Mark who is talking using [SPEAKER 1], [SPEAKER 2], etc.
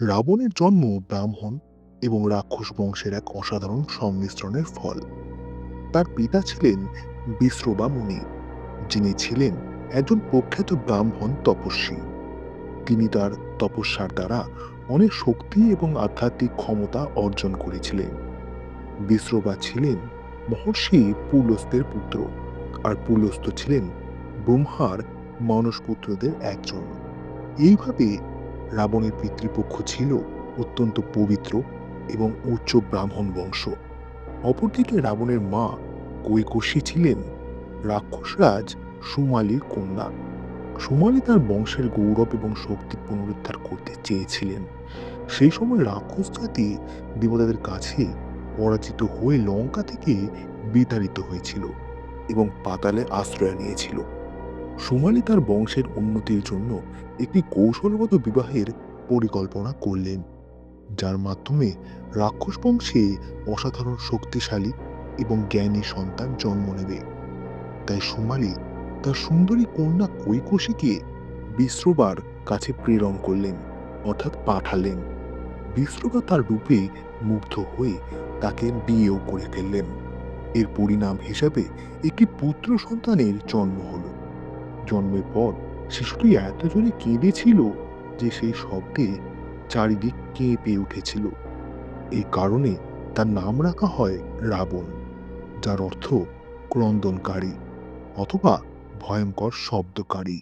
[SPEAKER 1] রাবণের জন্ম ব্রাহ্মণ এবং রাক্ষস বংশের এক অসাধারণ সংমিশ্রণের ফল। তার পিতা ছিলেন বিশ্রবা মুনি, যিনি ছিলেন একজন প্রখ্যাত ব্রাহ্মণ তপস্বী। তিনি তার তপস্যার দ্বারা অনেক শক্তি এবং আধ্যাত্মিক ক্ষমতা অর্জন করেছিলেন। বিশ্রবা ছিলেন মহর্ষি পুলস্তের পুত্র আর পুলস্ত ছিলেন ব্রহ্মার মানসপুত্রদের একজন। এইভাবে রাবণের পিতৃপক্ষ ছিল অত্যন্ত পবিত্র এবং উচ্চ ব্রাহ্মণ বংশ। অপরদিকে রাবণের মা কৈকশী ছিলেন রাক্ষসরাজ সুমালির কন্যা। সুমালি তার বংশের গৌরব এবং শক্তি পুনরুদ্ধার করতে চেয়েছিলেন। সেই সময় রাক্ষস জাতি দেবতাদের কাছে পরাজিত হয়ে লঙ্কা থেকে বিতাড়িত হয়েছিল এবং পাতালে আশ্রয় নিয়েছিল। সুমালি তার বংশের উন্নতির জন্য একটি কৌশলগত বিবাহের পরিকল্পনা করলেন, যার মাধ্যমে রাক্ষস বংশে অসাধারণ শক্তিশালী এবং জ্ঞানী সন্তান জন্ম নেবে। তাই সোমালি তার সুন্দরী কন্যা কৈকশীকে বিশ্রবার কাছে প্রেরণ করলেন, অর্থাৎ পাঠালেন। বিশ্রবা তার রূপে মুগ্ধ হয়ে তাকে বিয়েও করে ফেললেন। এর পরিণাম হিসাবে একটি পুত্র সন্তানের জন্ম হলো। জন্মের পর শিশুটি এত জোরে কেঁদেছিল যে সেই শব্দে চারিদিক কেঁপে উঠেছিল। এই কারণে তার নাম রাখা হয় রাবণ, যার অর্থ ক্রন্দনকারী, অথবা ভয়ঙ্কর শব্দকারী।